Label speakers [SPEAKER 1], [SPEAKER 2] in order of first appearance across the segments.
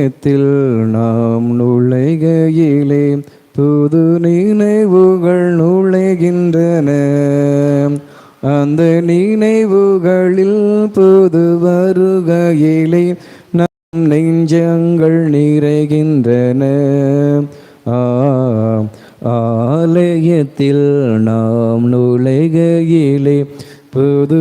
[SPEAKER 1] இதயத்தில் நாம் நுழைகையிலே புது நினைவுகள் நுழைகின்றன. அந்த நினைவுகளில் புது வருகையிலே நம் நெஞ்சங்கள் நிறைகின்றன. ஆ ஆலயத்தில் நாம் நுழைகையிலே புது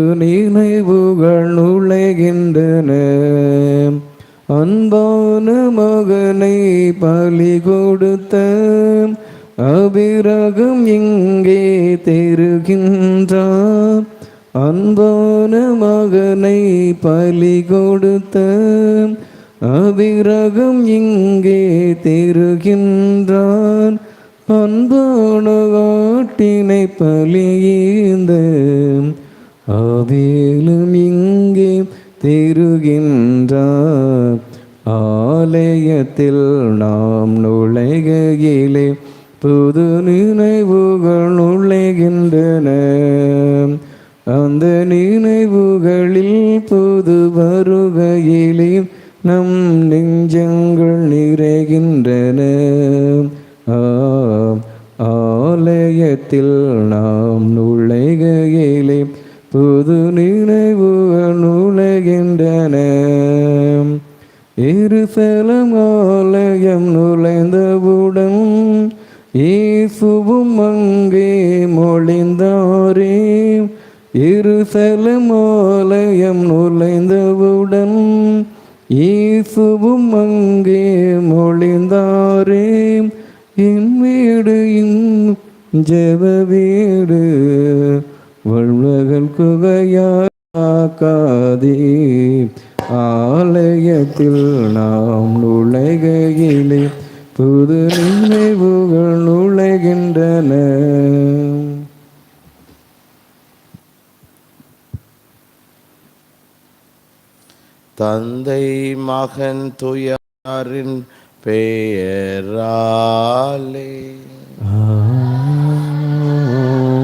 [SPEAKER 1] அபிரகம் இங்கே தெருகின்றார். அன்பான மகனை பலி கொடுத்த அபிரகம் இங்கே தெருகின்றான் அன்பான ஆட்டினை பலியீந்த ஆவேலும் இங்கே தெருகின்றார். ஆலயத்தில் நாம் நுழைகையிலே புது நினைவுகள் நுழைகின்றன. அந்த நினைவுகளில் புது வருகையிலே நம் நெஞ்சங்கள் நிறைகின்றன. ஆ, ஆலயத்தில் நாம் நுழைகையிலே புது நினைவுகள் நுழைகின்றன. இருசலம் ஆலயம் நுழைந்தவுடன் இயேசுவும் அங்கே மொழிந்தாரே. இருசலம் ஆலயம் நுழைந்தவுடன் இயேசுவும் அங்கே மொழிந்தாரே. என் வீடு இன் ஜெப வீடு வல்வகல் குகையாக்காதே. ஆலயத்தில் நாம் நுழைகையிலே புது நினைவுகள் நுழைகின்றன
[SPEAKER 2] தந்தை மகன் துயாரின் பெயராலே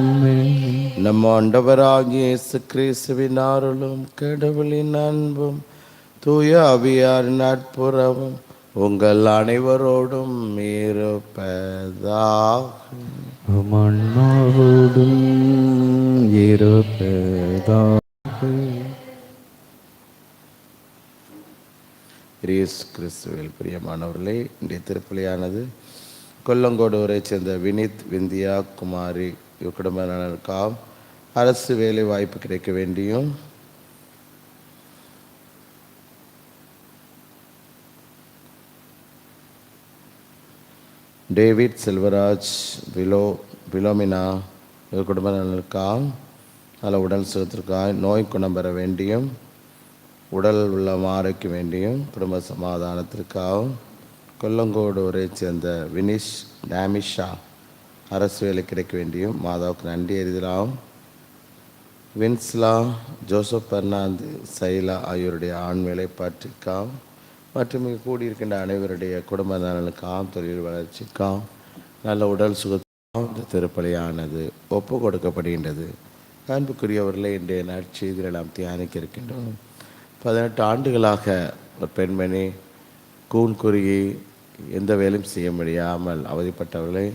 [SPEAKER 1] ஆமென்.
[SPEAKER 2] நம் ஆண்டவராகிய இயேசு கிறிஸ்துவின் அருளும் கடவுளின் அன்பும் தூய அவியாரின் நட்புறவும் உங்கள் அனைவரோடும் இருப்பதாக.
[SPEAKER 1] மண்ணாவோடும் இருப்பதாக.
[SPEAKER 2] கிரீஸ் கிறிஸ்துவில் பிரியமானவர்களே இன்றைய திருப்பலியானது கொல்லங்கோடு சேர்ந்த வினித் விந்தியா குமாரி இவர் குடும்ப நலனுக்காக அரசு வேலை வாய்ப்பு கிடைக்க வேண்டியும் டேவிட் செல்வராஜ் விலோ விலோமினா இவர் குடும்ப நலனுக்காக நல்ல உடல் சுகத்திற்காக நோய் குணம் பெற வேண்டியும் உடல் உள்ள ஆரோக்கிய வேண்டியும் குடும்ப சமாதானத்திற்காகவும் கொல்லங்கோடு ஊரை சேர்ந்த வினிஷ் டேமிஷா அரசு வேலை கிடைக்க வேண்டியும் மாதாவுக்கு நன்றி எரிதலாகவும் வின்ஸ்லா ஜோசப் பெர்னாந்து சைலா ஆகியோருடைய ஆண் வேலைப்பாட்டிற்காகவும் மற்றும் இங்கே கூடியிருக்கின்ற அனைவருடைய குடும்ப நலனுக்காகவும் தொழில் வளர்ச்சிக்காகவும் நல்ல உடல் சுகத்துக்காகவும் இந்த திருப்பலியானது ஒப்பு கொடுக்கப்படுகின்றது. அன்புக்குரியவர்களே இன்றைய நற்செய்திகளை நாம் தியானிக்க இருக்கின்றோம். பதினெட்டு ஆண்டுகளாக ஒரு பெண்மணி கூன் குறுகி எந்த வேலையும் செய்ய முடியாமல் அவதிப்பட்டவர்களை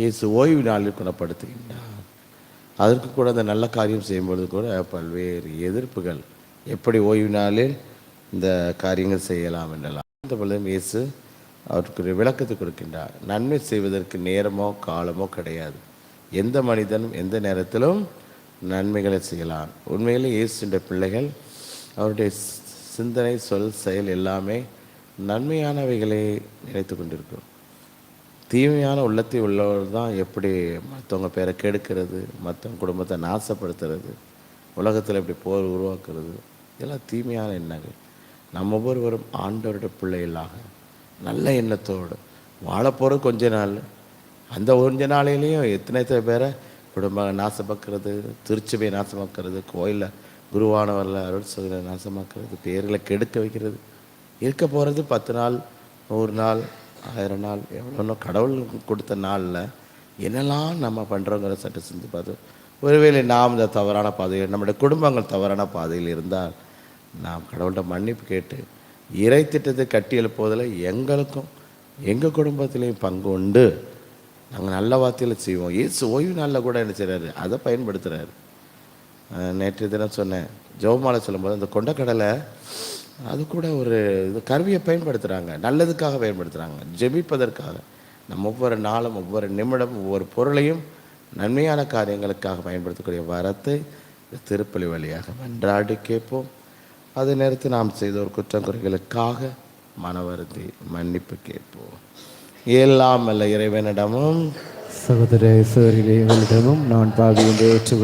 [SPEAKER 2] இயேசு ஓய்வு நாளில் குணப்படுத்துகின்றார். அதற்கு கூட அந்த நல்ல காரியம் செய்யும்பொழுது கூட பல்வேறு எதிர்ப்புகள் எப்படி ஓய்வு நாளில் இந்த காரியங்கள் செய்யலாம் என்றெல்லாம் அந்த பொழுதும் இயேசு அவருக்கு விளக்கத்தை கொடுக்கின்றார். நன்மை செய்வதற்கு நேரமோ காலமோ கிடையாது. எந்த மனிதனும் எந்த நேரத்திலும் நன்மைகளை செய்யலாம். உண்மையிலே இயேசுன்ற பிள்ளைகள் அவருடைய சிந்தனை சொல் செயல் எல்லாமே நன்மையானவைகளை நினைத்து கொண்டிருக்கும். தீமையான உள்ளத்தை உள்ளவர் தான் எப்படி மற்றவங்க பேரை கெடுக்கிறது மற்றவங்க குடும்பத்தை நாசப்படுத்துறது உலகத்தில் எப்படி போர் உருவாக்குறது இதெல்லாம் தீமையான எண்ணங்கள். நம்ம ஒவ்வொருவரும் ஆண்டவருடைய பிள்ளைகளாக நல்ல எண்ணத்தோடு வாழப்போகிற கொஞ்ச நாள். அந்த கொஞ்ச நாளையிலையும் எத்தனை எத்தனை பேரை குடும்பம் நாசமாக்குறது திருச்சபையை நாசமாக்குறது கோயிலில் குருவானவரில் அருள் சகோதரை நாசமாக்குறது பேர்களை கெடுக்க வைக்கிறது. இருக்க போகிறது பத்து நாள் நூறு நாள் ஆயிரம் நாள் எவ்வளோ கடவுள் கொடுத்த நாளில் என்னெல்லாம் நம்ம பண்ணுறோங்கிற சட்டை சிந்தி பார்த்து ஒருவேளை நாம் இந்த தவறான பாதையில் நம்முடைய குடும்பங்கள் தவறான பாதையில் இருந்தால் நாம் கடவுள்கிட்ட மன்னிப்பு கேட்டு இறை திட்டத்தை கட்டி எழுப்புவதில் எங்களுக்கும் எங்கள் குடும்பத்திலையும் பங்கு உண்டு. நாங்கள் நல்ல வார்த்தையில் செய்வோம். ஏசு ஓய்வு நாளில் கூட என்ன செய்கிறாரு அதை பயன்படுத்துகிறாரு நேற்று தினம் சொன்னேன். ஜோமாலை சொல்லும்போது அந்த கொண்டக்கடலை அது கூட ஒரு இது கருவியை பயன்படுத்துகிறாங்க நல்லதுக்காக பயன்படுத்துகிறாங்க ஜெபிப்பதற்காக. நம்ம ஒவ்வொரு நாளும் ஒவ்வொரு நிமிடம் ஒவ்வொரு பொருளையும் நன்மையான காரியங்களுக்காக பயன்படுத்தக்கூடிய வரத்தை திருப்பலி வழியாக மன்றாடி கேட்போம். அதே நேரத்தில் நாம் செய்த ஒரு குற்றம் குறைகளுக்காக மனவருத்தி மன்னிப்பு கேட்போம். எல்லாம் அல்ல இறைவனிடமும்
[SPEAKER 1] சகோதர சோதரிகளிடமும் நான் பாவி என்று ஏற்று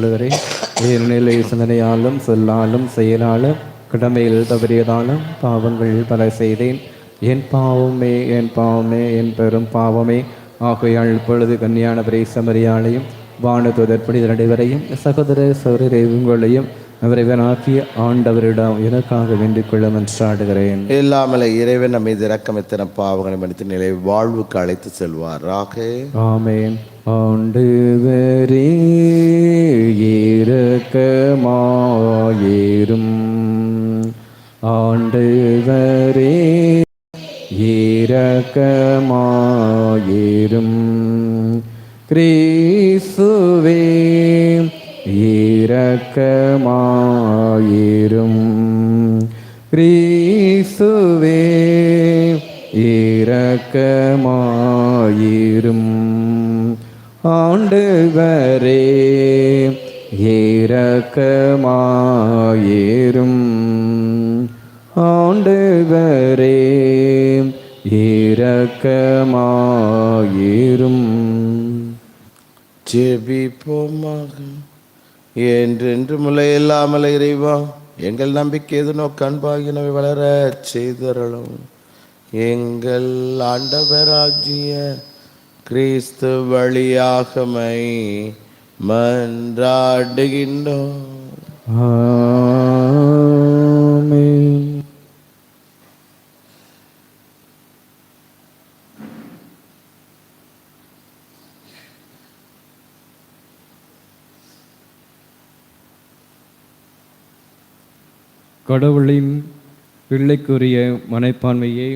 [SPEAKER 1] உயர்நிலை சிந்தனையாலும் சொல்லாலும் செயலாலும் கடமையில் தவறியதாலும் பாவங்கள் பல செய்தேன். என் பாவமே என் பாவமே என் பெரும் பாவமே. ஆகையால் இப்பொழுது கன்னியான சமரியாலையும் வானதுதற்படி புனிதர் சகோதர சோதரை உங்களையும் அவரைவனாக்கிய ஆண்டவரிடம் எனக்காக வேண்டிக் கொள்ள மன்றாடுகிறேன்
[SPEAKER 2] இல்லாமல இறைவன் நம்மை இறக்கமித்தன பாவங்களை மன்னித்து நிலை வாழ்வுக்கு அழைத்து செல்வாராக.
[SPEAKER 1] ஆமென். ஆண்டவரே இரக்கமாயிரும் ஆண்டவரே இரக்கமாயிரும் கிறிஸ்துவே இரக்கமாயிரும். கிரீசுவே இரக்கமாயிரும். ஆண்டுவரே இரக்கமாயிரும். ஆண்டுவரே இரக்கமாயிரும்.
[SPEAKER 2] ஜெபிப்போமாக என்றென்று முளை இல்லாமல் இறைவா எங்கள் நம்பிக்கை எது நோக்க வளர செய்தரலும் எங்கள் ஆண்டவராகிய கிறிஸ்து வழியாகமை மன்றாடுகின்றோம்.
[SPEAKER 1] கடவுளின் பிள்ளைக்குரிய மனைப்பான்மையை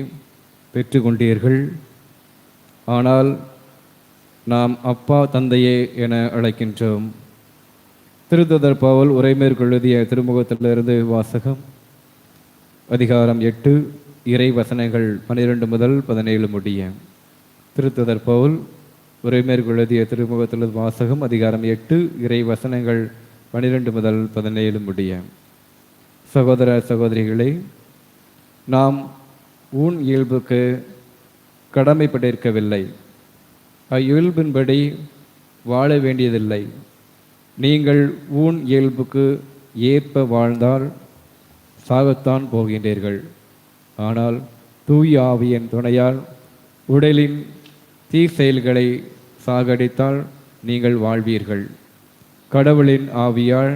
[SPEAKER 1] பெற்றுக்கொண்டீர்கள். ஆனால் நாம் அப்பா தந்தையே என அழைக்கின்றோம். திருத்ததர் பவுல் உரைமேற்கொள்ளுதிய திருமுகத்திலிருந்து வாசகம் அதிகாரம் எட்டு இறை வசனங்கள் பன்னிரெண்டு முதல் பதினேழு முடிய. திருத்ததர் பவுல் உரைமேற்கொள்ளுதிய திருமுகத்திலிருந்து வாசகம் அதிகாரம் எட்டு இறை வசனங்கள் பன்னிரெண்டு முதல் பதினேழு முடியும் சகோதர சகோதரிகளை நாம் ஊன் இயல்புக்கு கடமைப்பட்டிருக்கவில்லை. இயல்பின்படி வாழ வேண்டியதில்லை. நீங்கள் ஊன் இயல்புக்கு ஏற்ப வாழ்ந்தால் சாகத்தான் போகின்றீர்கள். ஆனால் தூய் ஆவியின் துணையால் உடலின் தீ செயல்களை சாகடித்தால் நீங்கள் வாழ்வீர்கள். கடவுளின் ஆவியால்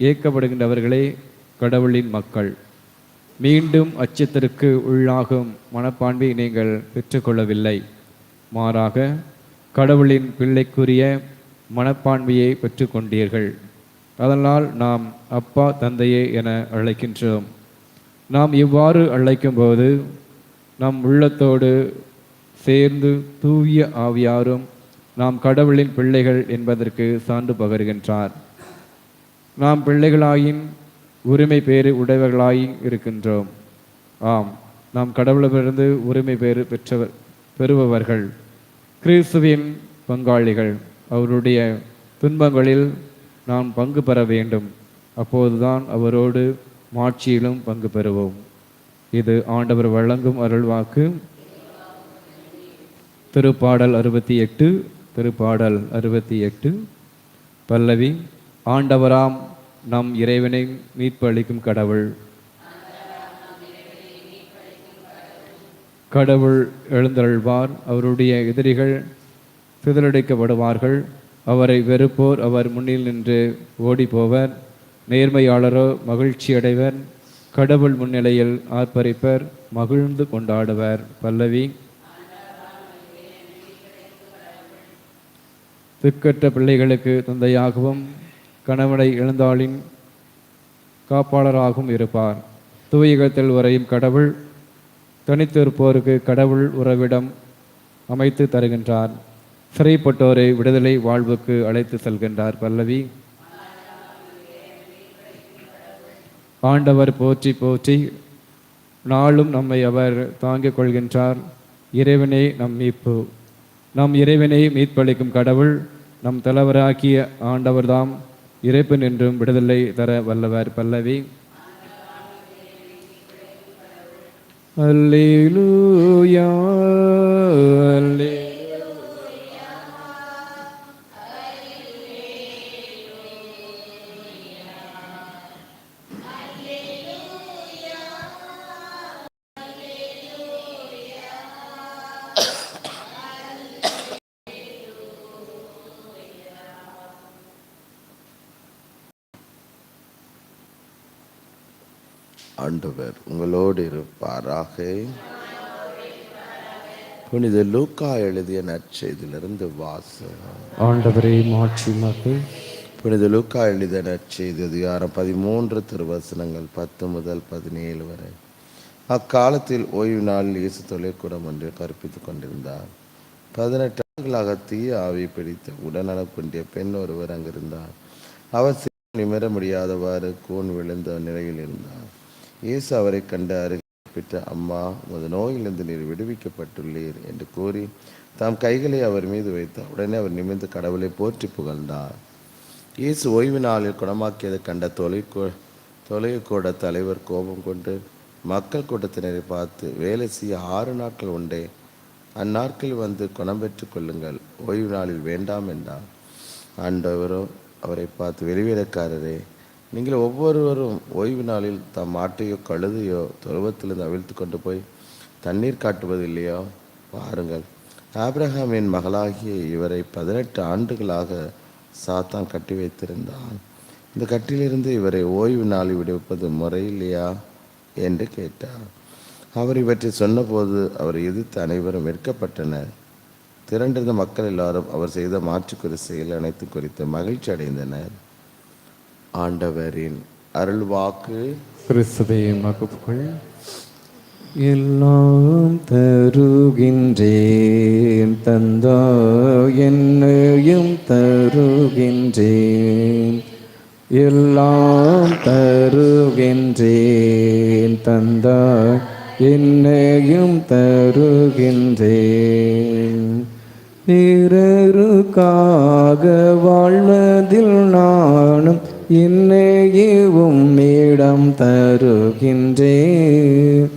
[SPEAKER 1] இயக்கப்படுகின்றவர்களே கடவுளின் மக்கள். மீண்டும் அச்சத்திற்கு உள்ளாகும் மனப்பான்மை நீங்கள் பெற்றுக்கொள்ளவில்லை. மாறாக கடவுளின் பிள்ளைக்குரிய மனப்பான்மையை பெற்றுக்கொண்டீர்கள். அதனால் நாம் அப்பா தந்தையே என அழைக்கின்றோம். நாம் இவ்வாறு அழைக்கும்போது நம் உள்ளத்தோடு சேர்ந்து தூய ஆவியாரும் நாம் கடவுளின் பிள்ளைகள் என்பதற்கு சான்று பகர்கின்றார். நாம் பிள்ளைகளாயின் உரிமை பேறு உடையவர்களாய் இருக்கின்றோம். ஆம் நாம் கடவுளிடமிருந்து உரிமை பேறு பெற்றவர் பெறுபவர்கள். கிறிஸ்துவின் பங்காளிகள் அவருடைய துன்பங்களில் நாம் பங்கு பெற வேண்டும். அப்போதுதான் அவரோடு மாட்சியிலும் பங்கு பெறுவோம். இது ஆண்டவர் வழங்கும் அருள்வாக்கு திருப்பாடல் அறுபத்தி எட்டு திருப்பாடல் அறுபத்தி எட்டு. பல்லவி ஆண்டவராம் நம் இறைவனை மீட்பு அளிக்கும் கடவுள். கடவுள் எழுந்தருள்வார் அவருடைய எதிரிகள் சிதறடிக்கப்படுவார்கள் அவரை வெறுப்போர் அவர் முன்னில் நின்று ஓடிப்போவர் போவர் நேர்மையாளரோ மகிழ்ச்சி அடைவர் கடவுள் முன்னிலையில் ஆர்ப்பரிப்பர் மகிழ்ந்து கொண்டாடுவர். பல்லவி. திக்கற்ற பிள்ளைகளுக்கு தந்தையாகவும் கணவனை இழந்தாளின் காப்பாளராகவும் இருப்பார். தூயகத்தில் உறையும் கடவுள் தனித்திருப்போருக்கு கடவுள் உறவிடம் அமைத்து தருகின்றார். சிறைப்பட்டோரை விடுதலை வாழ்வுக்கு அழைத்து செல்கின்றார் பல்லவி. ஆண்டவர் போற்றி போற்றி நாளும் நம்மை அவர் தாங்கிக் கொள்கின்றார். இறைவனே நம் மீட்பு. நம் இறைவனை மீட்பளிக்கும் கடவுள் நம் தலைவராக்கிய ஆண்டவர்தாம். இறைப்பு நின்றும் விடுதலை தர வல்லவர் பல்லவி. அல்லேலூயா அல்லே
[SPEAKER 2] புனித லூக்கா எழுதிய நற்செய்தியிலிருந்து வாசகம்.
[SPEAKER 1] ஆண்டவரே மாட்சி மக்கள்
[SPEAKER 2] புனித லூக்கா எழுதிய நற்செய்தி அதிகாரம் பதிமூன்று திருவசனங்கள் பத்து முதல் பதினேழு வரை. அக்காலத்தில் ஓய்வு நாளில் இயேசு தொலைக்கூடம் ஒன்று கற்பித்துக் கொண்டிருந்தார். பதினெட்டு ஆண்டுகளாக தீய ஆவி பிடித்த குன்றிய பெண் ஒருவர் அங்கிருந்தார். அவர் நிமிர முடியாதவாறு கூன் விழுந்த நிலையில் இருந்தார். இயேசு அவரை கண்டு கூப்பிட்டு அம்மா உமது நோயிலிருந்து நீர் விடுவிக்கப்பட்டுள்ளீர் என்று கூறி தாம் கைகளை அவர் மீது வைத்தார் உடனே அவர் நிமிர்ந்து கடவுளை போற்றி புகழ்ந்தார். இயேசு ஓய்வு நாளில் குணமாக்கியதை கண்ட தொலைக்கூ தொலைக்கூட தலைவர் கோபம் கொண்டு மக்கள் கூட்டத்தினரை பார்த்து வேலை செய்ய ஆறு நாட்கள் உண்டே அந்நாட்களில் வந்து குணம் பெற்று கொள்ளுங்கள் ஓய்வு நாளில் வேண்டாம் என்றார். ஆண்டவரோ அவரை பார்த்து வெளிவேலைக்காரரே நீங்கள் ஒவ்வொருவரும் ஓய்வு நாளில் தம் மாட்டையோ கழுதையோ துருவத்திலிருந்து அவிழ்த்து கொண்டு போய் தண்ணீர் காட்டுவது இல்லையோ? பாருங்கள் ஆப்ரஹாமின் மகளாகிய இவரை பதினெட்டு ஆண்டுகளாக சாத்தான் கட்டி வைத்திருந்தான். இந்த கட்டிலிருந்து இவரை ஓய்வு நாளில் விடுவிப்பது முறையில்லையா? என்று கேட்டார். அவர் இவற்றை சொன்னபோது அவர் எதிர்த்து அனைவரும் வெட்கப்பட்டனர். திரண்டிருந்த மக்கள் எல்லாரும் அவர் செய்த மாற்றுக்குறி செயல் அனைத்து குறித்து மகிழ்ச்சி அடைந்தனர் ஆண்டவரின் அருள்வாக்கு.
[SPEAKER 1] கிறிஸ்துவே மகப்புகள் எல்லாம் தருகின்றேன். தந்தா என்னையும் தருகின்றேன். எல்லாம் தருகின்றேன். தந்தா என்னையும் தருகின்றேன். பிறருக்காக வாழ்வதில் நானும் என்னையும் இடம் தருகின்றே.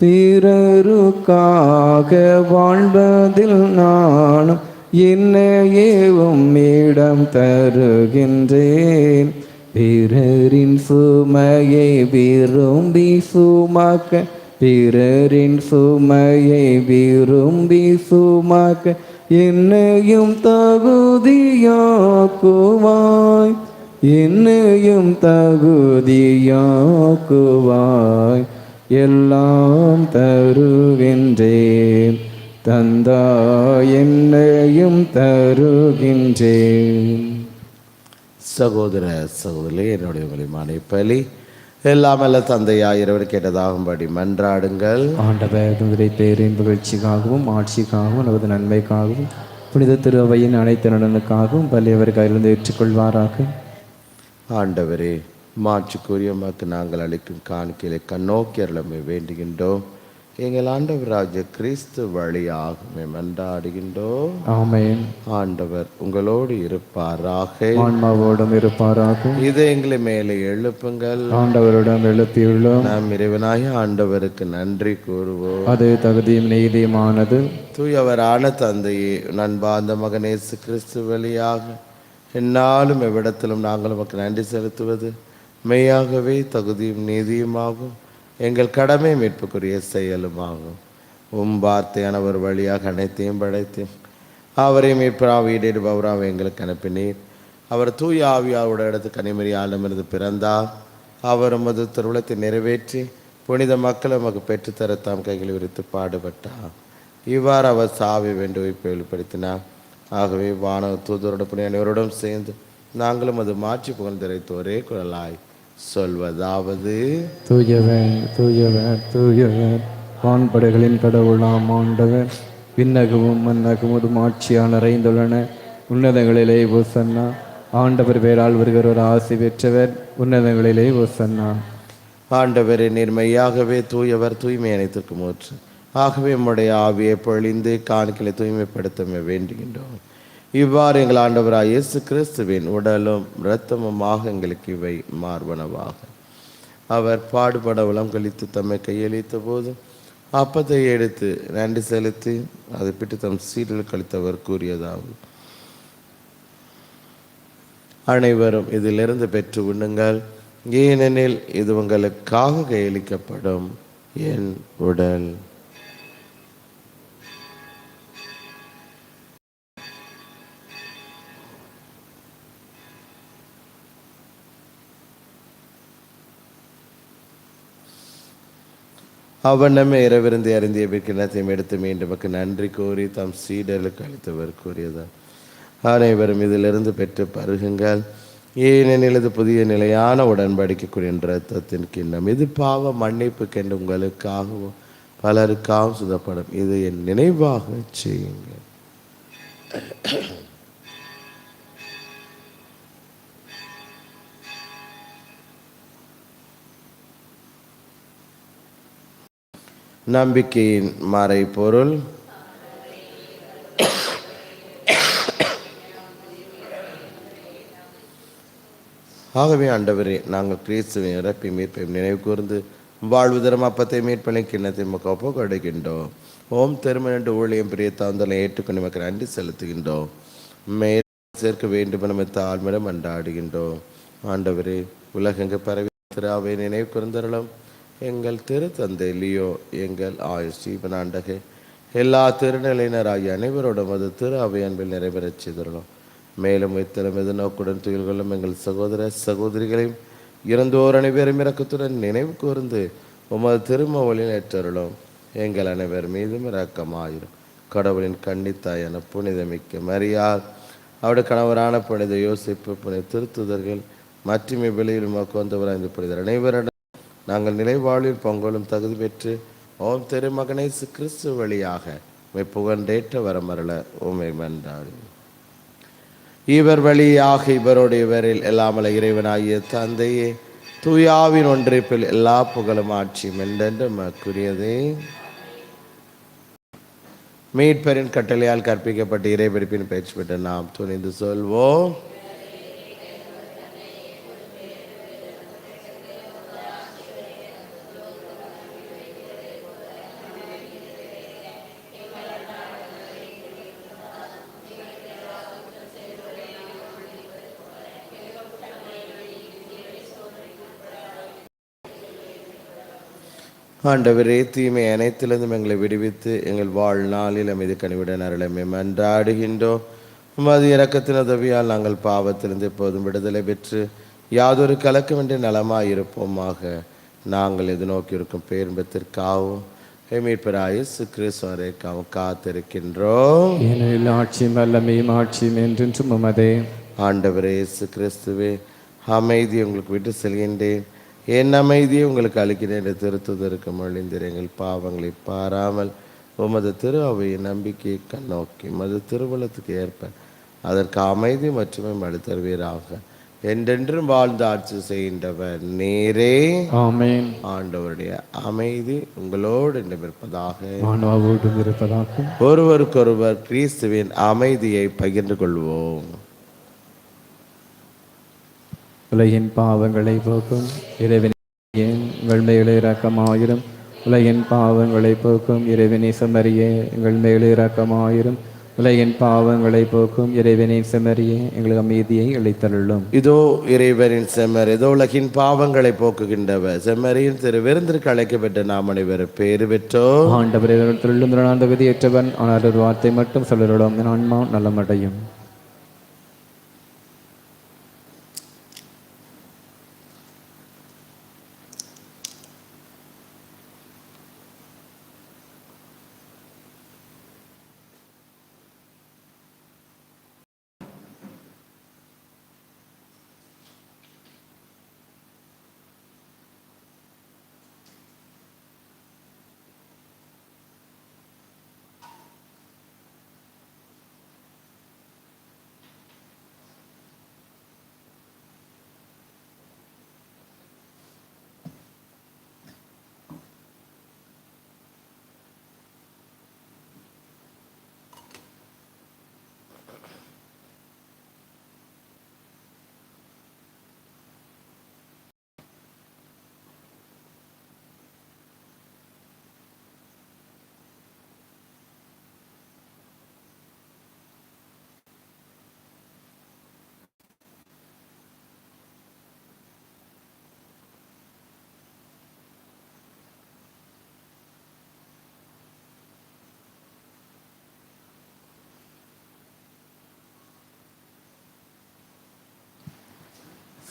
[SPEAKER 1] பிறருக்காக வாழ்வதில் நானும் என்னையும் இடம் தருகின்றேன். பிறரின் சுமையை விரும்பி சுமக்க பிறரின் சுமையை விரும்பி சுமக்க என்னையும் தகுதியாக்குவாய். என்னையும் தகுதியாக்குவாய். எல்லாம் தருகின்றேன். தந்தா என்னையும் தருகின்றேன்.
[SPEAKER 2] சகோதர சகோதரி என்னுடைய உங்களை மனைப்பலி எல்லாம் அல்ல தந்தையா இரவர் கேட்டதாகும்படி மன்றாடுங்கள்.
[SPEAKER 1] ஆண்டவர் உங்களை பேரின் புகழ்ச்சிக்காகவும் ஆட்சிக்காகவும் நமது நன்மைக்காகவும் புனித திருவையின் அனைத்து நலனுக்காகவும் பள்ளியவர் கையிலிருந்து ஏற்றுக்கொள்வாராக.
[SPEAKER 2] ஆண்டவரே மாற்றுக்குரிய மக்கு நாங்கள் அளிக்கும் காணிக்கையிலே கண்ணோக்கி அருளமை வேண்டுகின்றோம். எங்கள் ஆண்டவராகிய கிறிஸ்து வழியாகவே மன்றாடுகின்றோம்
[SPEAKER 1] ஆமென்.
[SPEAKER 2] ஆண்டவர் உங்களோடு இருப்பாராக.
[SPEAKER 1] ஆன்மாவோடும் இருப்பாராக.
[SPEAKER 2] இதை எங்களை மேலே எழுப்புங்கள்.
[SPEAKER 1] ஆண்டவரிடம் எழுப்பியுள்ளோம்.
[SPEAKER 2] நாம் இறைவனாய ஆண்டவருக்கு நன்றி கூறுவோம்.
[SPEAKER 1] அது தகுதியும் நீதியுமானது.
[SPEAKER 2] தூயவரான தந்தையே நண்பார்ந்த மகனேசு கிறிஸ்து வழியாக என்னாலும் எவ்விடத்திலும் நாங்கள் உமக்கு நன்றி செலுத்துவது. மெய்யாகவே தகுதியும் நீதியுமாகும். எங்கள் கடமை மீட்புக்குரிய செயலுமாகும். உம் வார்த்தையான ஒரு வழியாக அனைத்தையும் படைத்தேன். அவரை மீட்பரா ஈடேடுபவராக எங்களுக்கு அனுப்பினீர். அவர் தூய ஆவியாவோட இடத்து கனிமறியாலிருந்து பிறந்தார். அவர் உமது திருவிழத்தை நிறைவேற்றி புனித மக்கள் உமக்கு பெற்றுத்தர தாம் கைகளை விரித்து பாடுபட்டார். இவ்வாறு அவர் சாவி வேண்டு வைப்பை வெளிப்படுத்தினார். ஆகவே வான தூதரோட அனைவரோடும் சேர்ந்து நாங்களும் அது மாற்றி புகழ்ந்திரைத்து ஒரே குரலாய் சொல்வதாவது.
[SPEAKER 1] தூயவர் தூயவர் தூயவர் வான்படைகளின் கடவுளாம் ஆண்டவர். விண்ணகமும் மன்னகமும் ஆட்சியால் நிறைந்துள்ளன. உன்னதங்களிலே ஓசன்னா. ஆண்டவர் பேரால் வருகிறவர் ஆசி பெற்றவர். உன்னதங்களிலே ஓசன்னா.
[SPEAKER 2] ஆண்டவரே நேர்மையாகவே தூயவர் தூய்மை அனைத்திற்கும் ஊற்று ஆகவே உம்முடைய ஆவியை பொழிந்து காணிக்கலை தூய்மைப்படுத்த வேண்டுகின்றோம். இவ்வாறு எங்கள் ஆண்டவராய் இயேசு கிறிஸ்துவின் உடலும் இரத்தமுமாக எங்களுக்கு இவை மார்பனவாக. அவர் பாடுபட உளம் கழித்து தம்மை கையளித்த போது அப்பத்தை எடுத்து நன்றி செலுத்தி அதை பிட்டு தம் சீரில் கழித்தவர் கூறியதாகும் அனைவரும் இதிலிருந்து பெற்று உண்ணுங்கள். ஏனெனில் இது உங்களுக்காக கையளிக்கப்படும் என் உடல். அவனமே இரவிருந்து அறிந்திய கிண்ணத்தையும் எடுத்து மீண்டும் நமக்கு நன்றி கூறி தம் சீடலுக்கு அளித்தவர் கூறியதார் அனைவரும் இதிலிருந்து பெற்று பருகுங்கள். ஏனெனில் இது புதிய நிலையான உடன்படிக்கக்கூடிய ரத்தத்தின் கிண்ணம். இது பாவ மன்னிப்பு கண்டு உங்களுக்காகவும் பலருக்காகவும் சுதப்படும். இது என் நினைவாக செய்யுங்கள். நம்பிக்கையின் மறைபொருள் ஆகவே ஆண்டவரே நாங்கள் கிறிஸ்துவின் இறப்பை மீட்பையும் நினைவு கூர்ந்து வாழ்வு தரும் அப்பத்தை மீட்பனை கிண்ணத்தை நமக்கு ஒப்பு ஓம் திருமணண்டு ஊழியம் பிரிய தாந்தலை ஏற்றுக்கொண்டு மக்கள் நன்றி செலுத்துகின்றோம். மேல் சேர்க்க வேண்டும் நம்ம தாழ்மையிடம் அண்டாடுகின்றோம் ஆண்டவரே உலகெங்கு பரவி திராவை நினைவு கூர்ந்தருளும். எங்கள் திரு தந்தை லியோ எங்கள் ஆயுஷ் ஸ்டீபன் ஆண்டகே எல்லா திருநிலையினராகிய அனைவரோடும் அது திரு அவை அன்பில் நிறைவேறச் செய்துள்ளோம் மேலும் வைத்தலும் எது நோக்குடன் துயில் கொள்ளும் எங்கள் சகோதர சகோதரிகளையும் இறந்தோர் அனைவரும் இறக்கத்துடன் நினைவு கூர்ந்து உமது திருமவழியில் ஏற்றருளும். எங்கள் அனைவர் மீதும் இரக்கமாயிரும். கடவுளின் கண்ணித்தாயான புனிதமிக்க மரியாள் அவருடைய கணவரான புனித யோசிப்பு புனித திருத்துதர்கள் மற்றும் இவ்விலையில் உமக்கு வந்தவராக புனிதர் அனைவரிடம் நாங்கள் நிலைவாழ்வில் பொங்கலும் தகுதி பெற்று ஓம் திருமகனை கிறிஸ்து வழியாக உம்மை புகழ்ந்தேற்ற வரமரல ஓமை மன்றாடு. இவர் வழியாக இவரோடு இவரில் எல்லாமல இறைவனாகிய தந்தையே தூயாவின் ஒன்றிப்பில் எல்லா புகழும் ஆட்சியும் என்றென்று மக்குரியதே மீட்பரின் கட்டளையால் கற்பிக்கப்பட்ட இறைபிடிப்பின் பயிற்சி பெற்ற நாம் துணிந்து சொல்வோம். ஆண்டவரே தீமை அனைத்திலிருந்தும் எங்களை விடுவித்து எங்கள் வாழ்நாளில் அமைதி கனிவுடன் அருளமை மன்றாடுகின்றோம் உமது இரக்கத்தின் உதவியால் நாங்கள் பாவத்திலிருந்து எப்போதும் விடுதலை பெற்று யாதொரு கலக்கமின்றி நலமாயிருப்போமாக. நாங்கள் எதிர்நோக்கி இருக்கும் பேரின்பத்திற்காகவும் எமீட்பராயசு கிறிஸ்துவரைக்காகவும் காத்திருக்கின்றோம்.
[SPEAKER 1] ஏனெனில் ஆட்சியும் வல்லமையும் ஆட்சியும் என்றென்றும் உமதே.
[SPEAKER 2] ஆண்டவரே இயேசு கிறிஸ்துவே அமைதி உங்களுக்கு விட்டு செல்கின்றேன். என் அமைதியை உங்களுக்கு அளிக்கிறேன் என்று திருத்துதற்கு மொழிந்தீர் எங்கள் பாவங்களை பாராமல் உமது திரு அவையின் நம்பிக்கையை கண்ணோக்கி உமது திருவள்ளத்துக்கு ஏற்ப அதற்கு அமைதி மற்றும் அளித்தருவீராக என்றென்றும் வாழ்ந்து ஆட்சி செய்கின்றவர் நேரே.
[SPEAKER 1] ஆமென்.
[SPEAKER 2] ஆண்டவருடைய அமைதி உங்களோடு என்று இருப்பதாக ஒருவருக்கொருவர் கிறிஸ்துவின் அமைதியை பகிர்ந்து கொள்வோம்.
[SPEAKER 1] உலகின் பாவங்களை போக்கும். இறைவன் எங்கள் மேலே இரக்கமாயிரும்? உலகின் பாவங்களை போக்கும். இறைவனை செமரியே எங்கள் மேலே இரக்கமாயிரும். உலகின் பாவங்களை போக்கும். இறைவனை செமரியே எங்களுக்கு அமைதியை அளித்தருளும்.
[SPEAKER 2] இதோ இறைவரின் செம்மர் இதோ உலகின் பாவங்களை போக்குகின்றவர். செம்மறியின் திரு விருந்திற்கு அழைக்கப்பட்ட நாம் அனைவரும் பேறு பெற்றோம்.
[SPEAKER 1] ஆண்டவர் இவர்களும் நான் தகுதியற்றவன். ஆனால் ஒரு வார்த்தை மட்டும் சொல்லலாம் ஆன்மா நலமடையும்.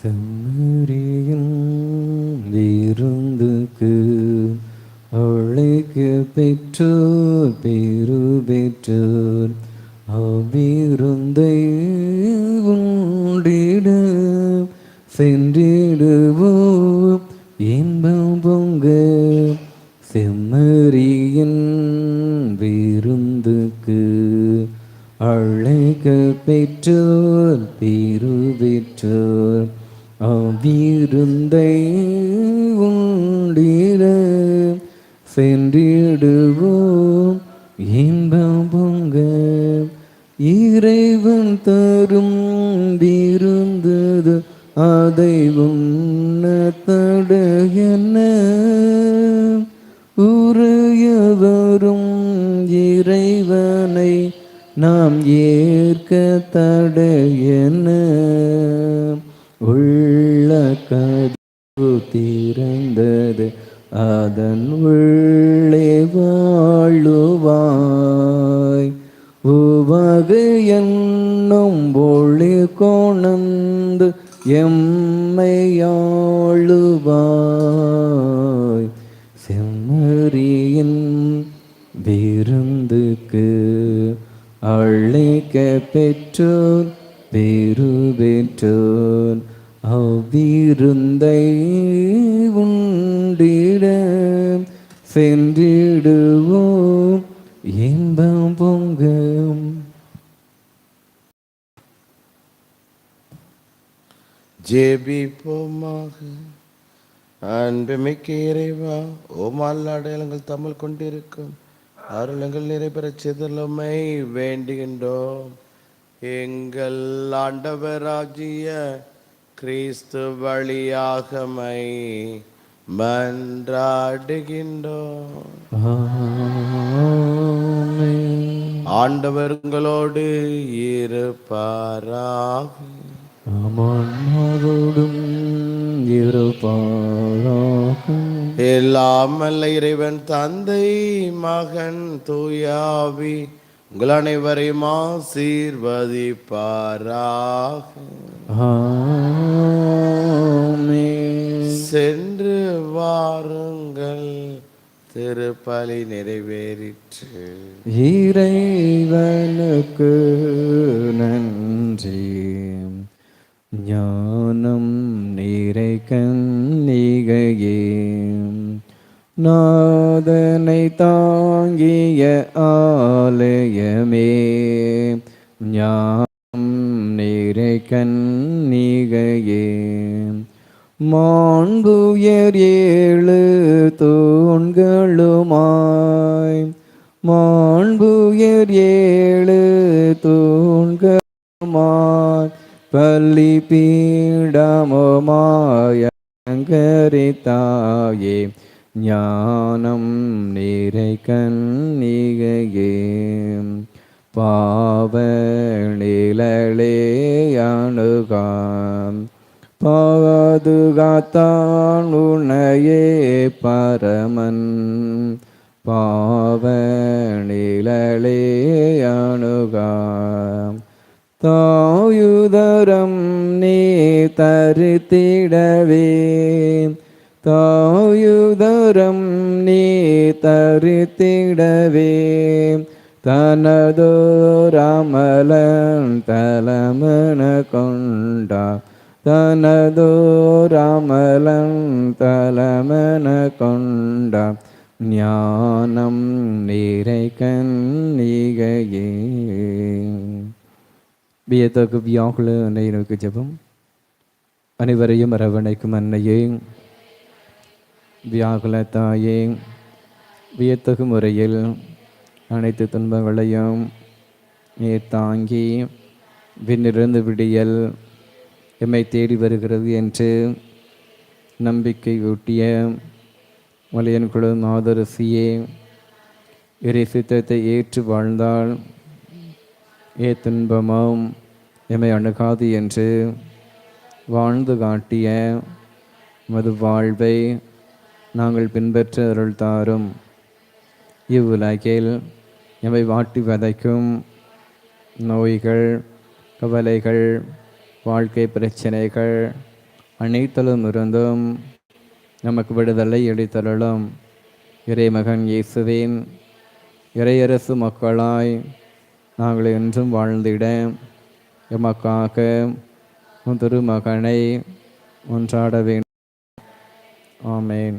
[SPEAKER 1] செம்மறியின் விருந்துக்கு அழைக்க பெற்றோர் பேரு பெற்றோர் அவ்விருந்தை உண்டிட சென்றிடுவோம் இன்பம் பொங்க. செம்மறியின் விருந்துக்கு அழைக்க பெற்றோர் பேரு பெற்றோர் சென்றிடுவோம். இன்பம் பொங்க இறைவன் தரும் விருந்தது அதை உண்ண என்ன உரைய வரும் இறைவனை நாம் ஏற்க தட என்ன உள்ள கதவு திறந்தது அதன் உள்ளே வாழுவாய். உவகு என்னும் ஒளி கொணந்து எம்மையாழுவாய் செம்மறியின் விருந்துக்கு அழைக்க பெற்றோர் பெரு பெற்றோர் அவ்விருந்தை சென்றிடுவோம். இன்பம் பொங்கும்.
[SPEAKER 2] ஜெபிப்போமாக. அன்புமிக்க இறைவா ஓமால் அடையாளங்கள் தமிழ் கொண்டிருக்கும். அருளங்கள் நிறைவேற செய்தலுமை வேண்டுகின்றோம். எங்கள் ஆண்டவராகிய கிறிஸ்து வழியாகமை. மன்றாடுகின்றோம்
[SPEAKER 1] ஆமென்.
[SPEAKER 2] ஆண்டவர் உங்களோடு இருப்பாராக
[SPEAKER 1] ஆமான்மாவோடும் இருப்பாராக
[SPEAKER 2] எல்லாம் அல்ல இறைவன் தந்தை மகன் தூயாவி உங்கள் அனைவரையும் ஆசீர்வதிப்பாராக. சென்று வாருங்கள் திருப்பலி நிறைவேறிற்று.
[SPEAKER 1] இறைவனுக்கு நன்றி. ஞானம் நீரை கண்ணிகையே நாதனை தாங்கிய ஆலயமே. ஞானம் கன்னிகையே. மாண்புயர் ஏழு தூண்களுமாய். மாண்புயர் ஏழு தூண்களுமாய். பள்ளி பீடமுமாயங்கரித்தாயே ஞானம் நிறை கன்னிகையே பாவ நிழலே பாதுகாத்தான் உன்னையே பரமன். பாவ தாயுதரம் நீ தரித்திடவே. தாயுதரம் நீ தரித்திடவே. தனது ராமலம் தலமன கொண்டா. தனது ராமலம் தலமன கொண்டா. ஞானம் நீரை கண்ணிகையே வியத்தகு வியாகுல அன்னையினுக்கு ஜபம். அனைவரையும் அரவணைக்கும் அன்னையே. வியாகுல தாயே வியத்தகு முறையில் அனைத்து துன்பங்களையும் நீர் தாங்கி விண்ணிருந்து விடியல் எம்மை தேடி வருகிறது என்று நம்பிக்கை ஊட்டிய மலையன் குழு மாதரசியே இறை சித்தத்தை ஏற்று வாழ்ந்தால் ஏ துன்பமும் எம்மை அணுகாது என்று வாழ்ந்து காட்டிய மது வாழ்வை நாங்கள் பின்பற்ற அருள் தாரும். இவ்வுலகில் எவை வாட்டி வதைக்கும் நோய்கள் கவலைகள் வாழ்க்கை பிரச்சனைகள் அனைத்தலும் இருந்தும் நமக்கு விடுதலை அளித்தருளும் இறைமகன் இயேசுவேன் இறையரசு மக்களாய் நாங்கள் என்றும் வாழ்ந்திட எமக்காக உன் திருமகனை ஒன்றாட வேண்டும். ஆமேன்.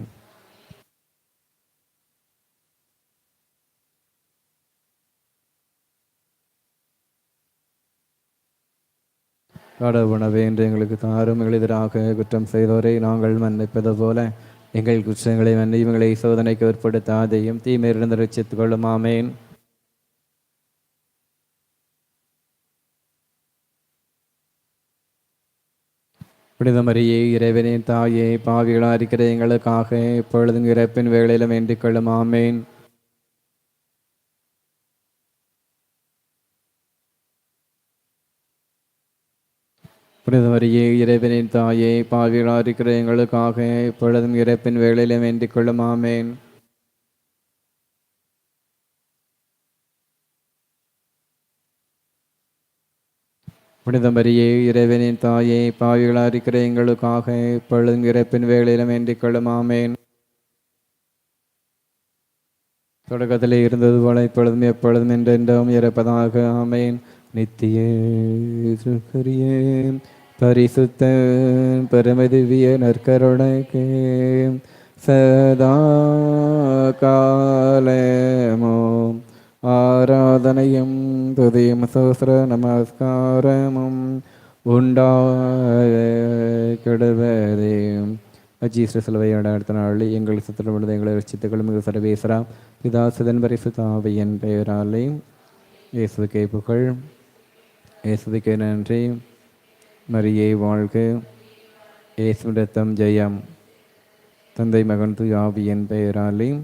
[SPEAKER 1] கடவுணவே என்று எங்களுக்கு தாரும் எளிதராக குற்றம் செய்தோரை நாங்கள் மன்னிப்பது போல. எங்கள் குற்றங்களை மன்னிவுகளை சோதனைக்கு உட்படுத்தாதையும் தீமையிலிருந்து ரட்சித்துக் கொள்ளுமாமேன் புனிதமரியே இறைவனின் தாயே பாவிகளாக இருக்கிற எங்களுக்காக இப்பொழுதும் இறப்பின் வேளையிலும் வேண்டிக் கொள்ளுமாமேன் ஆமேன் இறைவனின் தாயே பாவிகளா இருக்கிற எங்களுக்காக இப்பொழுதும் இறப்பின் வேளையிலும் வேண்டிக் கொள்ளும் ஆமேன். புனித இறைவனின் தாயே பாவிகளா இருக்கிற எங்களுக்காக இப்பொழுதும் இறப்பின் வேளையிலும் வேண்டிக் கொள்ளும் ஆமேன். தொடக்கத்திலே இருந்தது போல இப்பொழுதும் எப்பொழுதும் என்றென்றும் இறப்பதாக ஆமேன். நித்திய சுகரிய பரிசுத்த பரமதிவிய நற்கருணைக்கு சதா காலமோ. ஆராதனையும் துதியும் சோசர நமஸ்காரமும் உண்டாய கெடுவதையும் அஜீஸ்வர சிலுவையோட அடுத்த நாள் எங்கள் சுத்திரம் பொழுது எங்களை ரசித்துக்களும் மிக சர்வேசரா பிதாசுதன் பரிசுத்தாவையின் பெயராலே. இயேசுக்கே புகழ். இயேசுக்கே நன்றி. மரியை வாழ்க. ஏசுடத்தம் ஜெயம். தந்தை மகன் துயாவியின் பெயராலே.